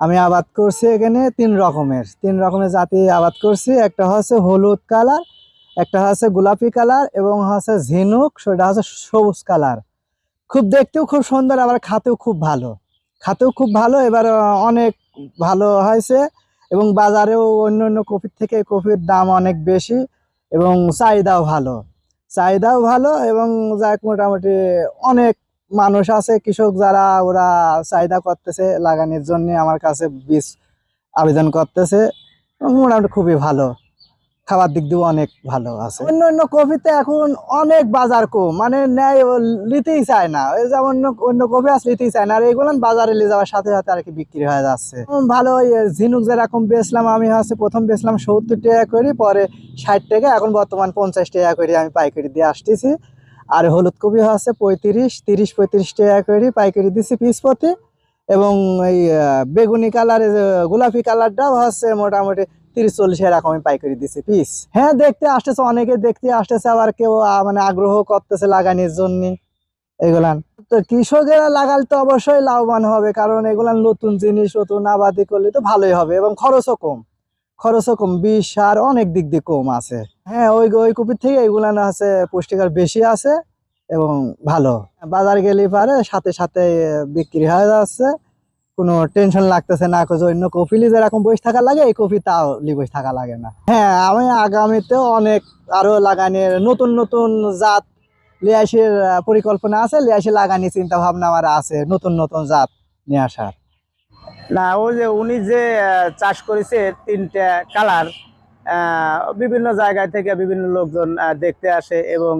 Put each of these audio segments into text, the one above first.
আমি আবাদ করছি এখানে তিন রকমের। তিন রকমের জাতি আবাদ করছি। একটা হচ্ছে হলুদ কালার, একটা হচ্ছে গোলাপি কালার এবং হচ্ছে ঝিনুক, সেটা হচ্ছে সবুজ কালার। খুব দেখতেও খুব সুন্দর, আবার খাতেও খুব ভালো। খাতেও খুব ভালো, এবার অনেক ভালো হয়েছে এবং বাজারেও অন্য অন্য কপির থেকে কপির দাম অনেক বেশি এবং চাহিদাও ভালো। চাহিদাও ভালো এবং যাক, মোটামুটি অনেক মানুষ আছে, কৃষক যারা, ওরা চাহিদা করতেছে, লাগানোর জন্য আমার কাছে বীজ আবেদন করতেছে। মোটামুটি খুবই ভালো। খাবার দিক দিয়েও অনেক ভালো আছে। অন্য অন্য কপিতে এখন অনেক বাজার কম মানে নেয় নিতেই চায় না। যেমন অন্য- কপি আছে, নিতেই চায় না। আর এগুলো বাজারে নিয়ে যাওয়ার সাথে সাথে আর কি বিক্রি হয়ে যাচ্ছে। ভালো ঝিনুক যেরকম বেচলাম, আমি হচ্ছে প্রথম বেচলাম সত্তর টাকা করে, পরে ষাট টাকা, এখন বর্তমান পঞ্চাশ টাকা করে আমি পাইকারি দিয়ে আসতেছি। আর হলুদ কপি হচ্ছে পঁয়ত্রিশ, তিরিশ, পঁয়ত্রিশ টাকা করে পাইকারি দিছি পিস প্রতি এবং এই বেগুনি কালারের গোলাপি কালারটাও হচ্ছে মোটামুটি তিরিশ, চল্লিশ এরকম আমি পাইকারি দিছি পিস। হ্যাঁ দেখতে আসতেছে, অনেকে দেখতে আসতেছে, আবার কেউ মানে আগ্রহ করতেছে লাগানোর জন্য। এগুলান। তো কৃষকেরা লাগালে তো অবশ্যই লাভবান হবে, কারণ এগুলান নতুন জিনিস, নতুন আবাদি করলে তো ভালোই হবে এবং খরচও কম। খরচও কম, বিষ সার অনেক দিক দিয়ে কম আছে। হ্যাঁ ওই ওই কপির থেকে এগুলান আছে, পুষ্টিকর বেশি আছে এবং ভালো। বাজার গেলে পারে, সাথে সাথে বিক্রি হয়ে যাচ্ছে। কোনো টেনশন লাগতেছে না অন্য কপিলি যেরকম বসে থাকা লাগে, এই কপি তাও বসে থাকা লাগে না। হ্যাঁ আমি আগামীতেও অনেক আরও লাগানোর নতুন নতুন জাত লিয়াসের পরিকল্পনা আছে লিয়াসে লাগানি চিন্তা ভাবনা আমার আছে, নতুন নতুন জাত নিয়ে আসার। না, ওই যে উনি যে চাষ করেছে তিনটা কালার বিভিন্ন জায়গায় থেকে বিভিন্ন লোকজন দেখতে আসে এবং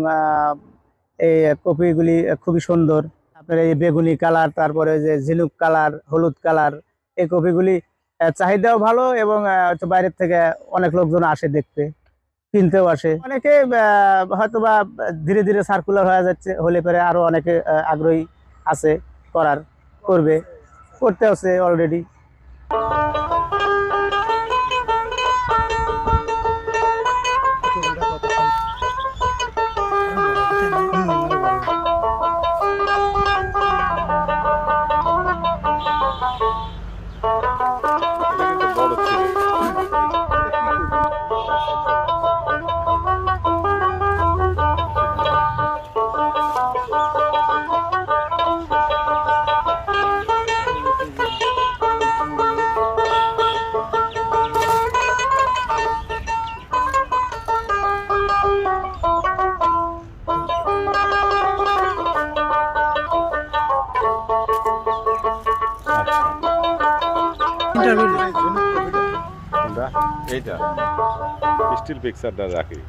এই কপিগুলি খুবই সুন্দর। আপনার এই বেগুনি কালার, তারপরে যে ঝিনুক কালার, হলুদ কালার, এই কপিগুলি চাহিদাও ভালো এবং বাইরের থেকে অনেক লোকজন আসে দেখতে, কিনতেও আসে। অনেকে হয়তোবা ধীরে ধীরে সার্কুলার হয়ে যাচ্ছে, হলে পরে আরও অনেকে আগ্রহী আছে করার, করবে। করতে আছে অলরেডি কোনটা এইটা স্টিল পিকচারটা রাখি।